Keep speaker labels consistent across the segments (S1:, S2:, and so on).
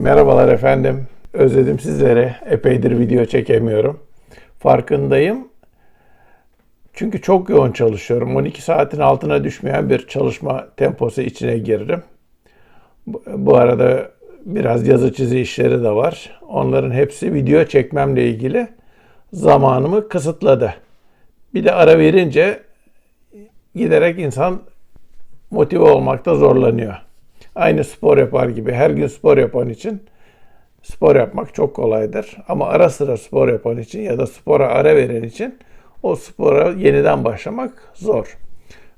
S1: Merhabalar efendim. Özledim sizlere. Epeydir video çekemiyorum. Farkındayım. Çünkü çok yoğun çalışıyorum. 12 saatin altına düşmeyen bir çalışma temposu içine girdim. Bu- arada biraz yazı çizi işleri de var. Onların hepsi video çekmemle ilgili zamanımı kısıtladı. Bir de ara verince giderek insan motive olmakta zorlanıyor. Aynı spor yapar gibi her gün spor yapan için spor yapmak çok kolaydır. Ama ara sıra spor yapan için ya da spora ara veren için o spora yeniden başlamak zor.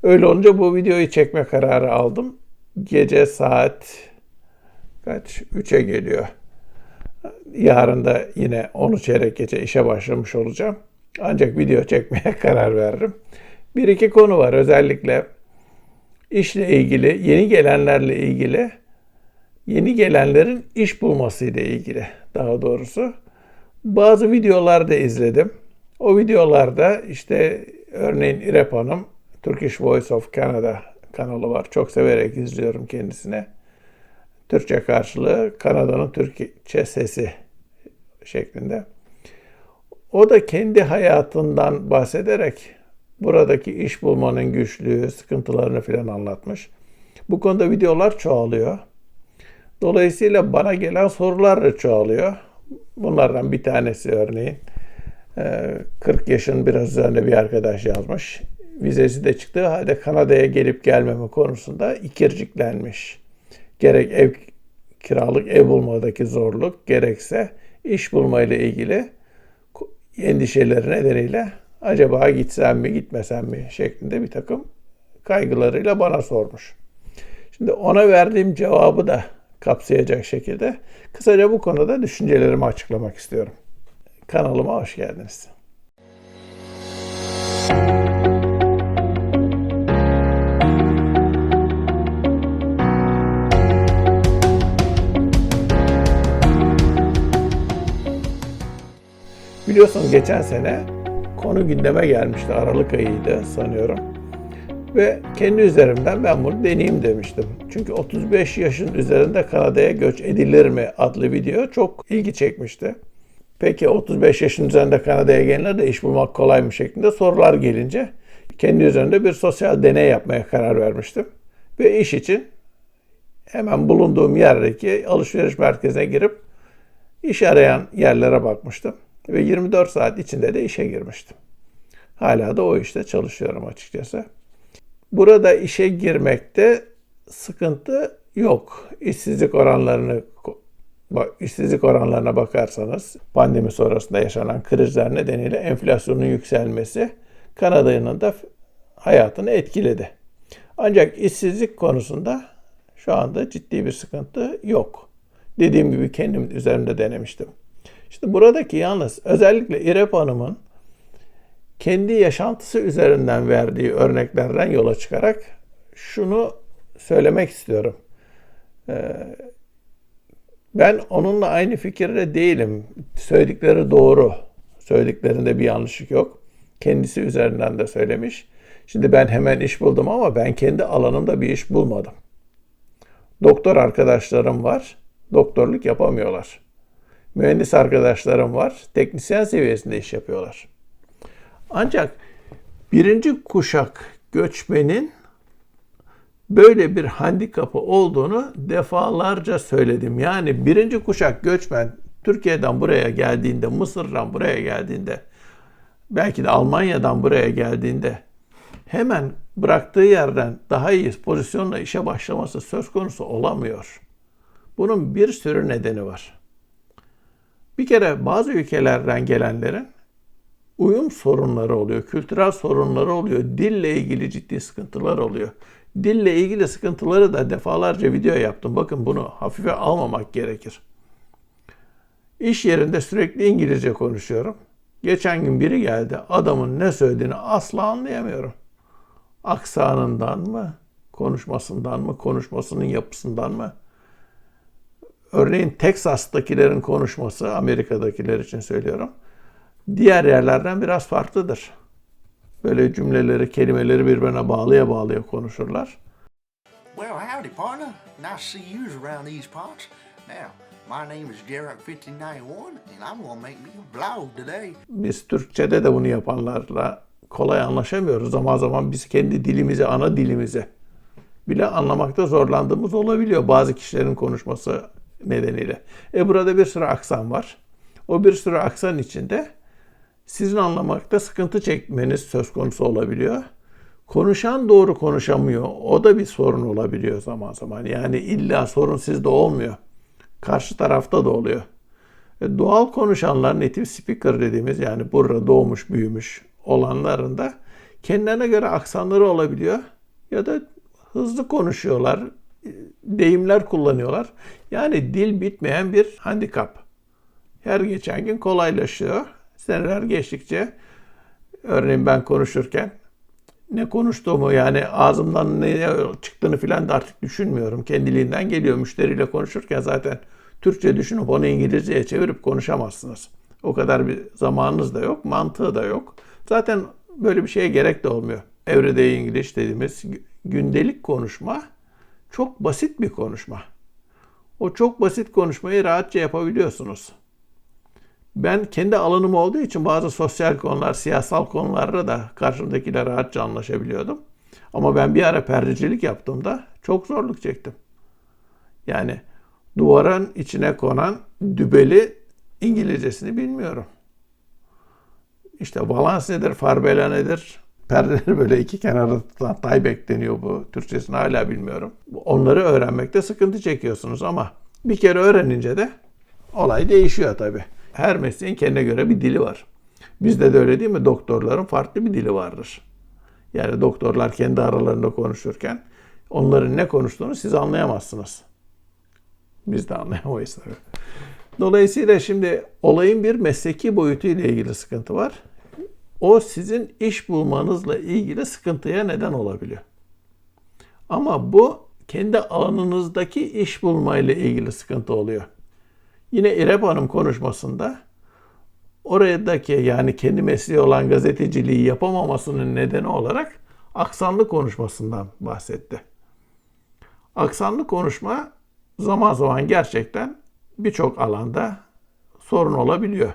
S1: Öyle olunca bu videoyu çekme kararı aldım. Gece saat kaç? 3'e geliyor. Yarın da yine 10 çeyrek geçe işe başlamış olacağım. Ancak video çekmeye karar verdim. Bir iki konu var özellikle işle ilgili, yeni gelenlerle ilgili, yeni gelenlerin iş bulması ile ilgili daha doğrusu. Bazı videolar da izledim. O videolarda işte örneğin İrep Hanım, Turkish Voice of Canada kanalı var. Çok severek izliyorum kendisine. Türkçe karşılığı Kanada'nın Türkçe sesi şeklinde. O da kendi hayatından bahsederek buradaki iş bulmanın güçlüğü, sıkıntılarını filan anlatmış. Bu konuda videolar çoğalıyor. Dolayısıyla bana gelen sorular da çoğalıyor. Bunlardan bir tanesi örneğin e, 40 yaşın biraz üzerinde bir arkadaş yazmış. Vizesi de çıktığı halde Kanada'ya gelip gelmeme konusunda ikirciklenmiş. Gerek ev kiralık ev bulmadaki zorluk gerekse iş bulmayla ilgili endişeleri nedeniyle acaba gitsem mi gitmesem mi şeklinde bir takım kaygılarıyla bana sormuş. Şimdi ona verdiğim cevabı da kapsayacak şekilde kısaca bu konuda düşüncelerimi açıklamak istiyorum. Kanalıma hoş geldiniz. Biliyorsunuz geçen sene konu gündeme gelmişti. Aralık ayıydı sanıyorum. Ve kendi üzerimden ben bunu deneyeyim demiştim. Çünkü 35 yaşın üzerinde Kanada'ya göç edilir mi adlı video çok ilgi çekmişti. Peki 35 yaşın üzerinde Kanada'ya gelenler de iş bulmak kolay mı şeklinde sorular gelince kendi üzerinde bir sosyal deney yapmaya karar vermiştim. Ve iş için hemen bulunduğum yerdeki alışveriş merkezine girip iş arayan yerlere bakmıştım. Ve 24 saat içinde de işe girmiştim. Hala da o işte çalışıyorum açıkçası. Burada işe girmekte sıkıntı yok. İşsizlik oranlarını işsizlik oranlarına bakarsanız pandemi sonrasında yaşanan krizler nedeniyle enflasyonun yükselmesi Kanada'nın da hayatını etkiledi. Ancak işsizlik konusunda şu anda ciddi bir sıkıntı yok. Dediğim gibi kendim üzerinde denemiştim. İşte buradaki yalnız özellikle İrep Hanım'ın kendi yaşantısı üzerinden verdiği örneklerden yola çıkarak şunu söylemek istiyorum. Ee, ben onunla aynı fikirde değilim. Söyledikleri doğru. Söylediklerinde bir yanlışlık yok. Kendisi üzerinden de söylemiş. Şimdi ben hemen iş buldum ama ben kendi alanımda bir iş bulmadım. Doktor arkadaşlarım var. Doktorluk yapamıyorlar. Mühendis arkadaşlarım var. Teknisyen seviyesinde iş yapıyorlar. Ancak birinci kuşak göçmenin böyle bir handikapı olduğunu defalarca söyledim. Yani birinci kuşak göçmen Türkiye'den buraya geldiğinde, Mısır'dan buraya geldiğinde, belki de Almanya'dan buraya geldiğinde hemen bıraktığı yerden daha iyi pozisyonla işe başlaması söz konusu olamıyor. Bunun bir sürü nedeni var. Bir kere bazı ülkelerden gelenlerin uyum sorunları oluyor, kültürel sorunları oluyor, dille ilgili ciddi sıkıntılar oluyor. Dille ilgili sıkıntıları da defalarca video yaptım. Bakın bunu hafife almamak gerekir. İş yerinde sürekli İngilizce konuşuyorum. Geçen gün biri geldi. Adamın ne söylediğini asla anlayamıyorum. Aksanından mı, konuşmasından mı, konuşmasının yapısından mı? Örneğin Teksas'takilerin konuşması, Amerika'dakiler için söylüyorum, diğer yerlerden biraz farklıdır. Böyle cümleleri, kelimeleri birbirine bağlaya bağlaya konuşurlar.
S2: Well, howdy, partner. Nice to see you around these parts. Now, My name is Derek59, and I'm gonna make me a vlog today.
S1: Biz Türkçe'de de bunu yapanlarla kolay anlaşamıyoruz. Zaman zaman biz kendi dilimizi, ana dilimizi bile anlamakta zorlandığımız olabiliyor bazı kişilerin konuşması nedeniyle. E burada bir sürü aksan var. O bir sürü aksan içinde sizin anlamakta sıkıntı çekmeniz söz konusu olabiliyor. Konuşan doğru konuşamıyor. O da bir sorun olabiliyor zaman zaman. Yani illa sorun sizde olmuyor. Karşı tarafta da oluyor. E, Doğal konuşanlar, native speaker dediğimiz yani burada doğmuş, büyümüş olanların da kendilerine göre aksanları olabiliyor. Ya da hızlı konuşuyorlar, e, deyimler kullanıyorlar. Yani dil bitmeyen bir handikap. Her geçen gün kolaylaşıyor. Seneler geçtikçe örneğin ben konuşurken ne konuştuğumu yani ağzımdan ne çıktığını filan da artık düşünmüyorum. Kendiliğinden geliyor. Müşteriyle konuşurken zaten Türkçe düşünüp onu İngilizceye çevirip konuşamazsınız. O kadar bir zamanınız da yok, mantığı da yok. Zaten böyle bir şeye gerek de olmuyor. Everyday English dediğimiz gündelik konuşma çok basit bir konuşma. O çok basit konuşmayı rahatça yapabiliyorsunuz. Ben kendi alanım olduğu için bazı sosyal konular, siyasal konularda da karşımdakiyle rahatça anlaşabiliyordum. Ama ben bir ara perdecilik yaptığımda çok zorluk çektim. Yani duvarın içine konan dübeli İngilizcesini bilmiyorum. İşte balans nedir, farbela nedir? Perdeleri böyle iki kenarda tutan taybek deniyor bu. Türkçesini hala bilmiyorum. Onları öğrenmekte sıkıntı çekiyorsunuz ama bir kere öğrenince de olay değişiyor tabii. Her mesleğin kendine göre bir dili var. Bizde de öyle değil mi? Doktorların farklı bir dili vardır. Yani doktorlar kendi aralarında konuşurken onların ne konuştuğunu siz anlayamazsınız. Biz de anlayamayız tabii. Dolayısıyla şimdi olayın bir mesleki boyutu ile ilgili sıkıntı var. O sizin iş bulmanızla ilgili sıkıntıya neden olabiliyor. Ama bu kendi alanınızdaki iş bulmayla ilgili sıkıntı oluyor. Yine İrem Hanım konuşmasında oradaki yani kendi mesleği olan gazeteciliği yapamamasının nedeni olarak aksanlı konuşmasından bahsetti. Aksanlı konuşma zaman zaman gerçekten birçok alanda sorun olabiliyor.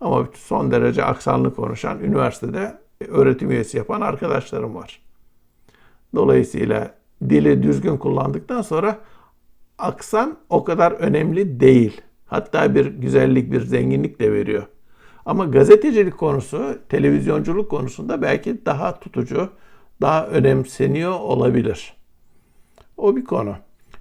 S1: Ama son derece aksanlı konuşan üniversitede öğretim üyesi yapan arkadaşlarım var. Dolayısıyla dili düzgün kullandıktan sonra aksan o kadar önemli değil. Hatta bir güzellik, bir zenginlik de veriyor. Ama gazetecilik konusu, televizyonculuk konusunda belki daha tutucu, daha önemseniyor olabilir. O bir konu.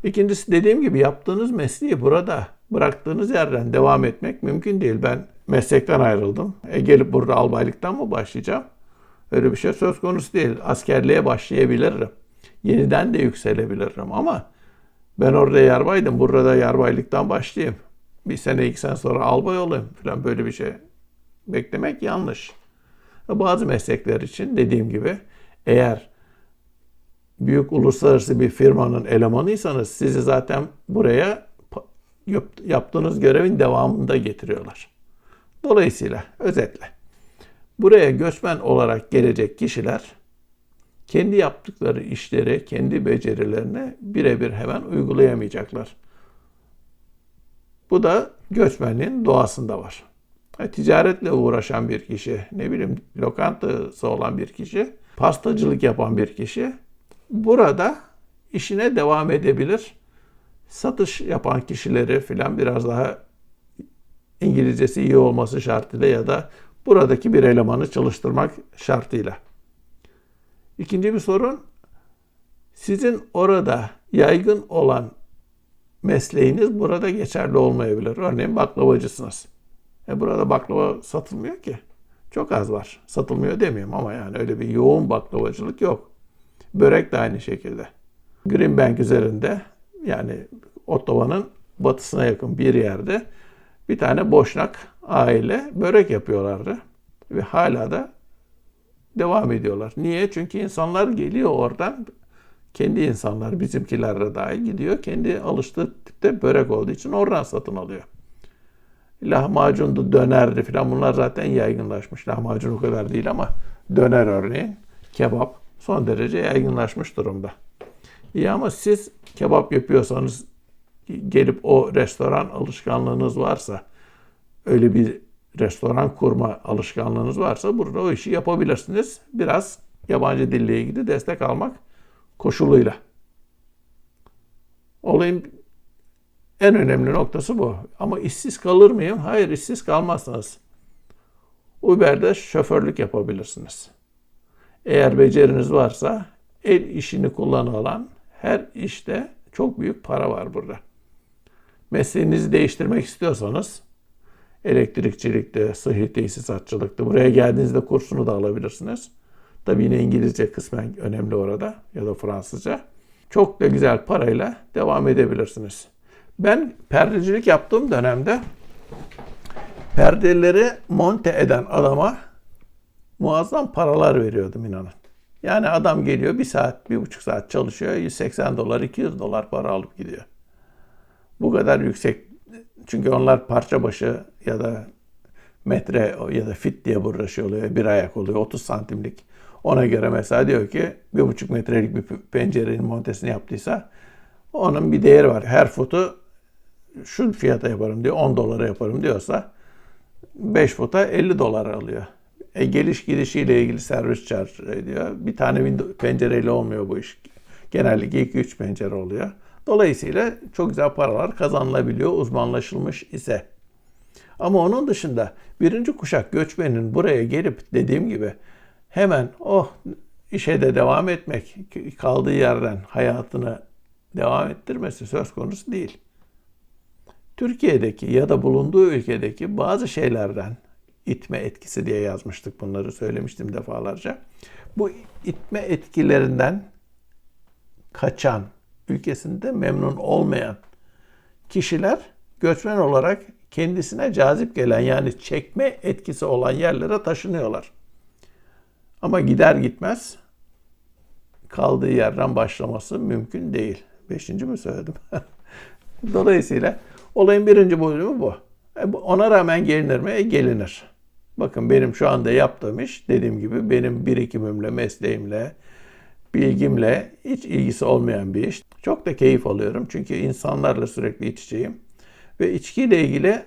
S1: İkincisi dediğim gibi yaptığınız mesleği burada bıraktığınız yerden devam etmek mümkün değil. Ben meslekten ayrıldım. E gelip burada albaylıktan mı başlayacağım? Öyle bir şey söz konusu değil. Askerliğe başlayabilirim. Yeniden de yükselebilirim ama ben orada yarbaydım. Burada da yarbaylıktan başlayayım. Bir sene iki sene sonra albay olayım falan böyle bir şey beklemek yanlış. Bazı meslekler için dediğim gibi eğer büyük uluslararası bir firmanın elemanıysanız sizi zaten buraya yaptığınız görevin devamında getiriyorlar. Dolayısıyla özetle buraya göçmen olarak gelecek kişiler kendi yaptıkları işleri, kendi becerilerini birebir hemen uygulayamayacaklar. Bu da göçmenliğin doğasında var. E, ticaretle uğraşan bir kişi, ne bileyim lokantası olan bir kişi, pastacılık yapan bir kişi burada işine devam edebilir. Satış yapan kişileri filan biraz daha İngilizcesi iyi olması şartıyla ya da buradaki bir elemanı çalıştırmak şartıyla. İkinci bir sorun sizin orada yaygın olan mesleğiniz burada geçerli olmayabilir. Örneğin baklavacısınız. E burada baklava satılmıyor ki. Çok az var. Satılmıyor demiyorum ama yani öyle bir yoğun baklavacılık yok. Börek de aynı şekilde. Greenbank üzerinde yani Ottawa'nın batısına yakın bir yerde bir tane boşnak aile börek yapıyorlardı. Ve hala da devam ediyorlar. Niye? Çünkü insanlar geliyor oradan. Kendi insanlar bizimkiler de dahil gidiyor. Kendi alıştığı tipte börek olduğu için oradan satın alıyor. Lahmacundu, dönerdi falan bunlar zaten yaygınlaşmış. Lahmacun o kadar değil ama döner örneğin, kebap son derece yaygınlaşmış durumda. İyi ama siz kebap yapıyorsanız gelip o restoran alışkanlığınız varsa, öyle bir restoran kurma alışkanlığınız varsa burada o işi yapabilirsiniz. Biraz yabancı dille ilgili destek almak koşuluyla. Olayın en önemli noktası bu. Ama işsiz kalır mıyım? Hayır, işsiz kalmazsınız. Uber'de şoförlük yapabilirsiniz. Eğer beceriniz varsa el işini kullanılan her işte çok büyük para var burada. Mesleğinizi değiştirmek istiyorsanız elektrikçilikte, sıhhi tesisatçılıkta buraya geldiğinizde kursunu da alabilirsiniz. Tabii yine İngilizce kısmen önemli orada ya da Fransızca. Çok da güzel parayla devam edebilirsiniz. Ben perdecilik yaptığım dönemde perdeleri monte eden adama muazzam paralar veriyordum inanın. Yani adam geliyor bir saat, bir buçuk saat çalışıyor. 180 dolar, 200 dolar para alıp gidiyor. Bu kadar yüksek. Çünkü onlar parça başı ya da metre ya da fit diye uğraşıyor oluyor. Bir ayak oluyor 30 santimlik. Ona göre mesela diyor ki bir buçuk metrelik bir pencerenin montesini yaptıysa onun bir değeri var. Her futu şu fiyata yaparım diyor 10 dolara yaparım diyorsa 5 futa 50 dolar alıyor. E, geliş gidişiyle ilgili servis charge ediyor. Bir tane window, pencereyle olmuyor bu iş. Genellikle 2-3 pencere oluyor. Dolayısıyla çok güzel paralar kazanılabiliyor uzmanlaşılmış ise. Ama onun dışında birinci kuşak göçmenin buraya gelip dediğim gibi hemen oh işe de devam etmek, kaldığı yerden hayatını devam ettirmesi söz konusu değil. Türkiye'deki ya da bulunduğu ülkedeki bazı şeylerden itme etkisi diye yazmıştık bunları söylemiştim defalarca. Bu itme etkilerinden kaçan, ülkesinde memnun olmayan kişiler göçmen olarak kendisine cazip gelen yani çekme etkisi olan yerlere taşınıyorlar. Ama gider gitmez kaldığı yerden başlaması mümkün değil. Beşinci mi söyledim? Dolayısıyla olayın birinci bölümü bu. E, ona rağmen gelinir mi? E, gelinir. Bakın benim şu anda yaptığım iş dediğim gibi benim birikimimle, mesleğimle, bilgimle hiç ilgisi olmayan bir iş. Çok da keyif alıyorum çünkü insanlarla sürekli iç. Ve içkiyle ilgili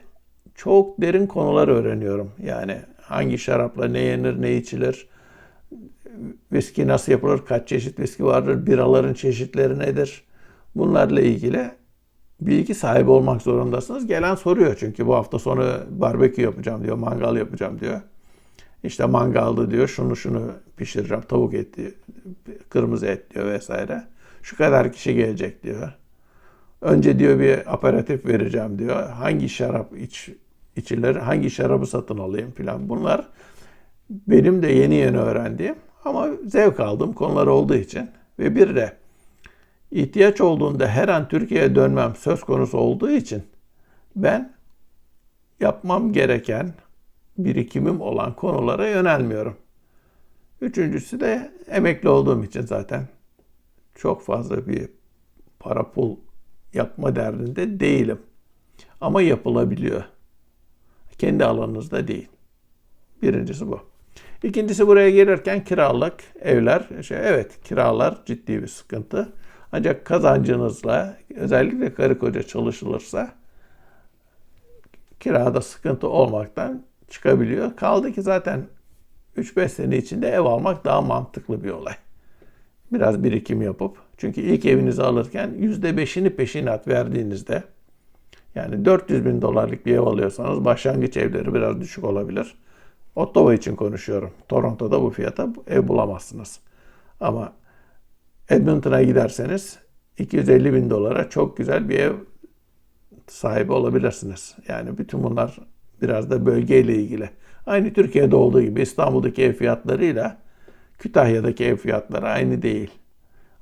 S1: çok derin konular öğreniyorum. Yani hangi şarapla ne yenir, ne içilir, viski nasıl yapılır, kaç çeşit viski vardır, biraların çeşitleri nedir? Bunlarla ilgili bilgi sahibi olmak zorundasınız. Gelen soruyor çünkü bu hafta sonu barbekü yapacağım diyor, mangal yapacağım diyor. İşte mangalda diyor şunu şunu pişireceğim, tavuk eti, kırmızı et diyor vesaire. Şu kadar kişi gelecek diyor. Önce diyor bir aperatif vereceğim diyor. Hangi şarap iç, içilir, hangi şarabı satın alayım filan. Bunlar benim de yeni yeni öğrendiğim ama zevk aldığım konular olduğu için. Ve bir de ihtiyaç olduğunda her an Türkiye'ye dönmem söz konusu olduğu için ben yapmam gereken birikimim olan konulara yönelmiyorum. Üçüncüsü de emekli olduğum için zaten çok fazla bir para pul yapma derdinde değilim. Ama yapılabiliyor. Kendi alanınızda değil. Birincisi bu. İkincisi buraya gelirken kiralık evler. Şey, evet kiralar ciddi bir sıkıntı. Ancak kazancınızla özellikle karı koca çalışılırsa kirada sıkıntı olmaktan çıkabiliyor. Kaldı ki zaten 3-5 sene içinde ev almak daha mantıklı bir olay. Biraz birikim yapıp çünkü ilk evinizi alırken %5'ini peşinat verdiğinizde yani 400 bin dolarlık bir ev alıyorsanız başlangıç evleri biraz düşük olabilir. Ottawa için konuşuyorum. Toronto'da bu fiyata ev bulamazsınız. Ama Edmonton'a giderseniz 250 bin dolara çok güzel bir ev sahibi olabilirsiniz. Yani bütün bunlar biraz da bölgeyle ilgili. Aynı Türkiye'de olduğu gibi İstanbul'daki ev fiyatlarıyla Kütahya'daki ev fiyatları aynı değil.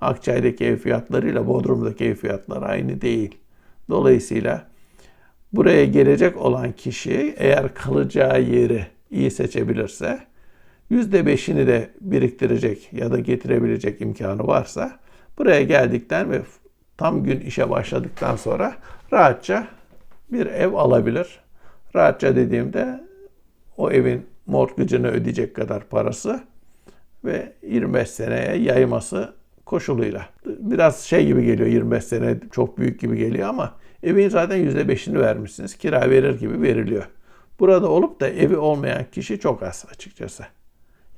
S1: Akçay'daki ev fiyatlarıyla Bodrum'daki ev fiyatları aynı değil. Dolayısıyla buraya gelecek olan kişi eğer kalacağı yeri iyi seçebilirse %5'ini de biriktirecek ya da getirebilecek imkanı varsa buraya geldikten ve tam gün işe başladıktan sonra rahatça bir ev alabilir. Rahatça dediğimde o evin mortgage'ını ödeyecek kadar parası ve 25 seneye yayması koşuluyla. Biraz şey gibi geliyor 25 sene çok büyük gibi geliyor ama Evin zaten %5'ini vermişsiniz. Kira verir gibi veriliyor. Burada olup da evi olmayan kişi çok az açıkçası.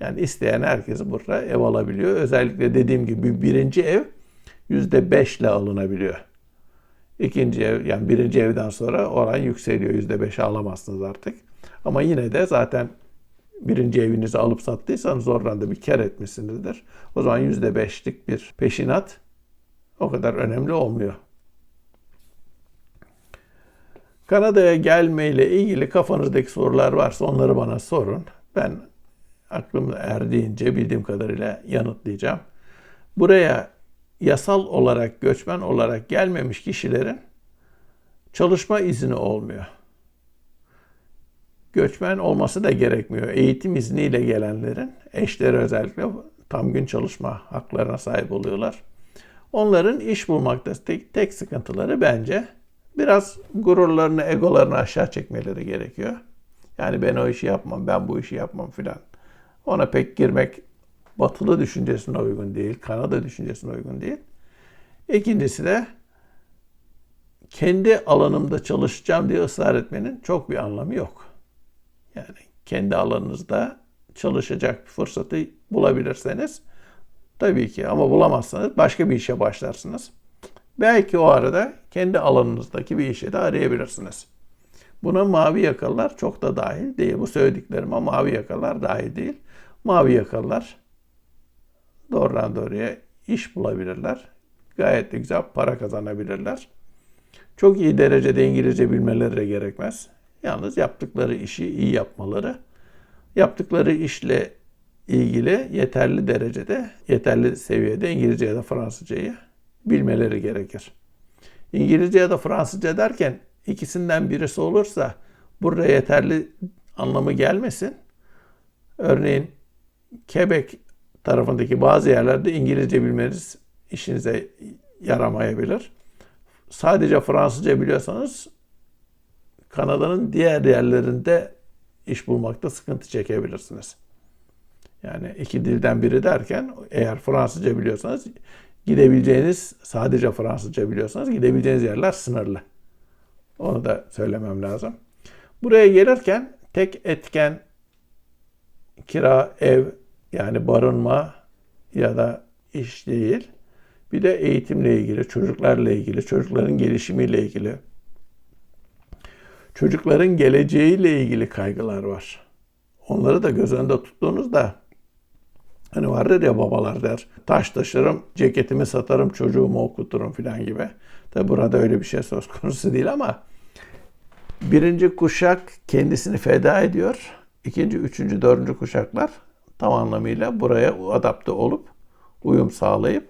S1: Yani isteyen herkesi burada ev alabiliyor. Özellikle dediğim gibi birinci ev %5 ile alınabiliyor. İkinci ev yani birinci evden sonra oran yükseliyor. %5'e alamazsınız artık. Ama yine de zaten birinci evinizi alıp sattıysanız oradan da bir kar etmişsinizdir. O zaman %5'lik bir peşinat o kadar önemli olmuyor. Kanada'ya gelmeyle ilgili kafanızdaki sorular varsa onları bana sorun. Ben aklım erdiğince bildiğim kadarıyla yanıtlayacağım. Buraya yasal olarak göçmen olarak gelmemiş kişilerin çalışma izni olmuyor. Göçmen olması da gerekmiyor. Eğitim izniyle gelenlerin eşleri özellikle tam gün çalışma haklarına sahip oluyorlar. Onların iş bulmakta tek, tek sıkıntıları bence biraz gururlarını, egolarını aşağı çekmeleri gerekiyor. Yani ben o işi yapmam, ben bu işi yapmam filan. Ona pek girmek batılı düşüncesine uygun değil, Kanada düşüncesine uygun değil. İkincisi de kendi alanımda çalışacağım diye ısrar etmenin çok bir anlamı yok. Yani kendi alanınızda çalışacak bir fırsatı bulabilirseniz tabii ki ama bulamazsanız başka bir işe başlarsınız. Belki o arada kendi alanınızdaki bir işe de arayabilirsiniz. Buna mavi yakalılar çok da dahil değil. Bu söylediklerime mavi yakalılar dahil değil. Mavi yakalılar doğrudan doğruya iş bulabilirler. Gayet de güzel para kazanabilirler. Çok iyi derecede İngilizce bilmeleri de gerekmez. Yalnız yaptıkları işi iyi yapmaları, yaptıkları işle ilgili yeterli derecede, yeterli seviyede İngilizce ya da Fransızcayı bilmeleri gerekir. İngilizce ya da Fransızca derken ikisinden birisi olursa burada yeterli anlamı gelmesin. Örneğin Quebec tarafındaki bazı yerlerde İngilizce bilmeniz işinize yaramayabilir. Sadece Fransızca biliyorsanız Kanada'nın diğer yerlerinde iş bulmakta sıkıntı çekebilirsiniz. Yani iki dilden biri derken eğer Fransızca biliyorsanız gidebileceğiniz sadece Fransızca biliyorsanız gidebileceğiniz yerler sınırlı. Onu da söylemem lazım. Buraya gelirken tek etken kira, ev yani barınma ya da iş değil. Bir de eğitimle ilgili, çocuklarla ilgili, çocukların gelişimiyle ilgili, çocukların geleceğiyle ilgili kaygılar var. Onları da göz önünde tuttuğunuzda hani vardır ya babalar der taş taşırım, ceketimi satarım, çocuğumu okuturum filan gibi. Tabi burada öyle bir şey söz konusu değil ama birinci kuşak kendisini feda ediyor. İkinci, üçüncü, dördüncü kuşaklar tam anlamıyla buraya adapte olup uyum sağlayıp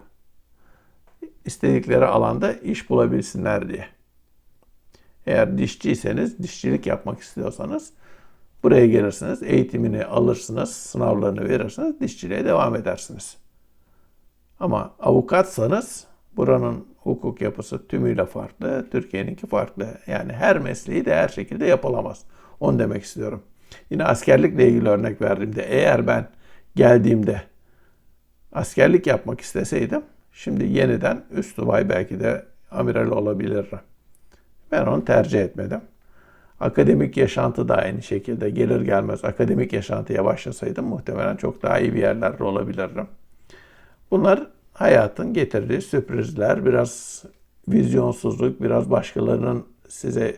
S1: istedikleri alanda iş bulabilsinler diye. Eğer dişçiyseniz, dişçilik yapmak istiyorsanız buraya gelirsiniz, eğitimini alırsınız, sınavlarını verirsiniz, dişçiliğe devam edersiniz. Ama avukatsanız buranın hukuk yapısı tümüyle farklı, Türkiye'ninki farklı. Yani her mesleği de her şekilde yapılamaz. Onu demek istiyorum. Yine askerlikle ilgili örnek verdiğimde eğer ben geldiğimde askerlik yapmak isteseydim şimdi yeniden üst subay belki de amiral olabilirdim. Ben onu tercih etmedim. Akademik yaşantı da aynı şekilde gelir gelmez akademik yaşantıya başlasaydım muhtemelen çok daha iyi bir yerlerde olabilirdim. Bunlar hayatın getirdiği sürprizler, biraz vizyonsuzluk, biraz başkalarının size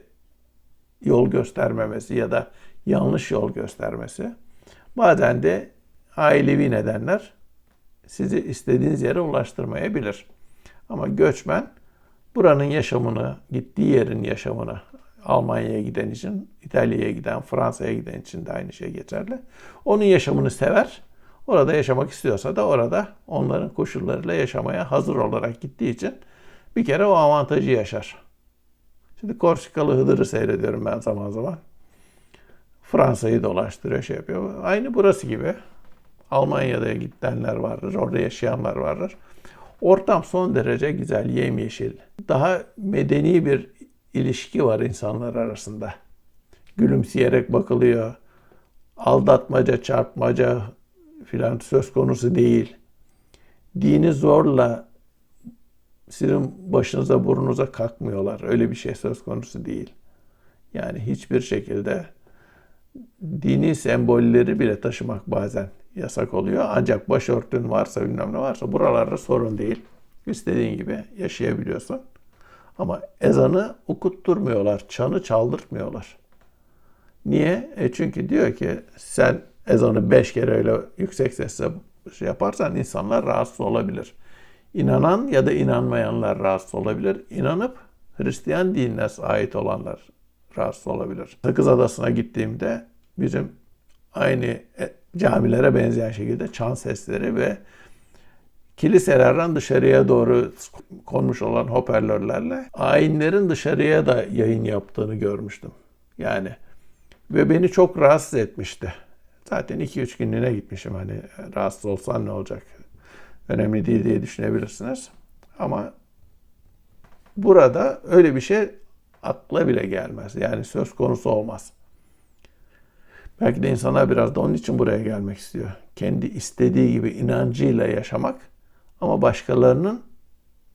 S1: yol göstermemesi ya da yanlış yol göstermesi. Bazen de ailevi nedenler sizi istediğiniz yere ulaştırmayabilir. Ama göçmen buranın yaşamını, gittiği yerin yaşamını Almanya'ya giden için, İtalya'ya giden, Fransa'ya giden için de aynı şey geçerli. Onun yaşamını sever. Orada yaşamak istiyorsa da orada onların koşullarıyla yaşamaya hazır olarak gittiği için bir kere o avantajı yaşar. Şimdi Korsikalı Hıdır'ı seyrediyorum ben zaman zaman. Fransa'yı dolaştırıyor, şey yapıyor. Aynı burası gibi. Almanya'da gidenler vardır, orada yaşayanlar vardır. Ortam son derece güzel, yemyeşil. Daha medeni bir ilişki var insanlar arasında. Gülümseyerek bakılıyor. Aldatmaca, çarpmaca filan söz konusu değil. Dini zorla sizin başınıza burnunuza kalkmıyorlar. Öyle bir şey söz konusu değil. Yani hiçbir şekilde dini sembolleri bile taşımak bazen yasak oluyor. Ancak başörtün varsa bilmem ne varsa buralarda sorun değil. İstediğin gibi yaşayabiliyorsun. Ama ezanı okutturmuyorlar, çanı çaldırtmıyorlar. Niye? E çünkü diyor ki sen ezanı beş kere öyle yüksek sesle şey yaparsan insanlar rahatsız olabilir. İnanan ya da inanmayanlar rahatsız olabilir. İnanıp Hristiyan dinine ait olanlar rahatsız olabilir. Sakız Adası'na gittiğimde bizim aynı camilere benzeyen şekilde çan sesleri ve kiliselerden dışarıya doğru konmuş olan hoparlörlerle ayinlerin dışarıya da yayın yaptığını görmüştüm. Yani ve beni çok rahatsız etmişti. Zaten 2-3 günlüğüne gitmişim hani rahatsız olsan ne olacak? Önemli değil diye düşünebilirsiniz. Ama burada öyle bir şey akla bile gelmez. Yani söz konusu olmaz. Belki de insanlar biraz da onun için buraya gelmek istiyor. Kendi istediği gibi inancıyla yaşamak ama başkalarının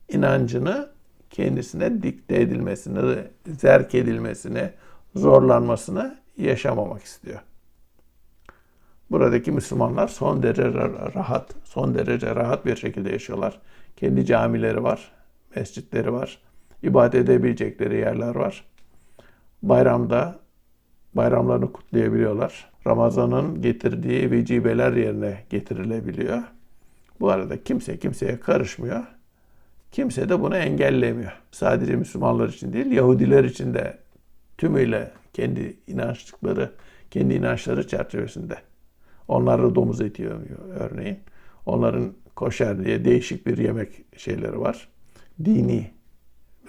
S1: inancını kendisine dikte edilmesini, zerk edilmesini, zorlanmasını yaşamamak istiyor. Buradaki Müslümanlar son derece rahat, son derece rahat bir şekilde yaşıyorlar. Kendi camileri var, mescitleri var, ibadet edebilecekleri yerler var. Bayramda bayramlarını kutlayabiliyorlar. Ramazan'ın getirdiği vecibeler yerine getirilebiliyor. Bu arada kimse kimseye karışmıyor. Kimse de bunu engellemiyor. Sadece Müslümanlar için değil, Yahudiler için de tümüyle kendi inançlıkları, kendi inançları çerçevesinde. Onlar da domuz eti yiyor örneğin. Onların koşer diye değişik bir yemek şeyleri var. Dini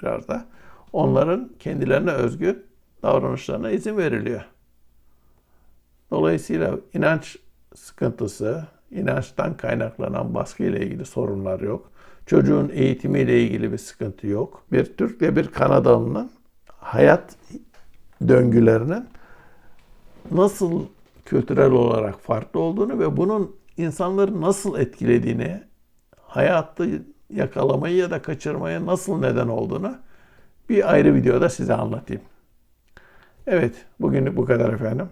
S1: biraz da. Onların kendilerine özgü davranışlarına izin veriliyor. Dolayısıyla inanç sıkıntısı, inançtan kaynaklanan baskı ile ilgili sorunlar yok. Çocuğun eğitimiyle ilgili bir sıkıntı yok. Bir Türk ve bir Kanadalı'nın hayat döngülerinin nasıl kültürel olarak farklı olduğunu ve bunun insanları nasıl etkilediğini, hayatı yakalamayı ya da kaçırmaya nasıl neden olduğunu bir ayrı videoda size anlatayım. Evet, bugünlük bu kadar efendim.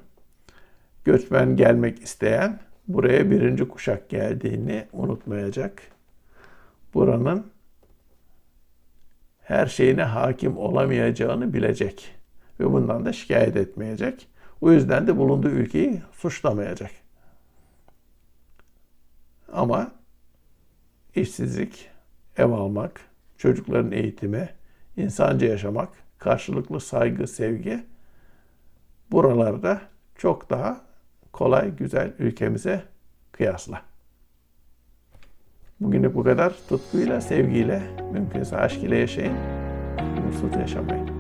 S1: Göçmen gelmek isteyen buraya birinci kuşak geldiğini unutmayacak. Buranın her şeyine hakim olamayacağını bilecek ve bundan da şikayet etmeyecek. O yüzden de bulunduğu ülkeyi suçlamayacak. Ama işsizlik, ev almak, çocukların eğitimi, insanca yaşamak, karşılıklı saygı, sevgi buralarda çok daha kolay, güzel ülkemize kıyasla. Bugünlük bu kadar. Tutkuyla, sevgiyle, mümkünse aşk ile yaşayın. Mutsuz yaşamayın.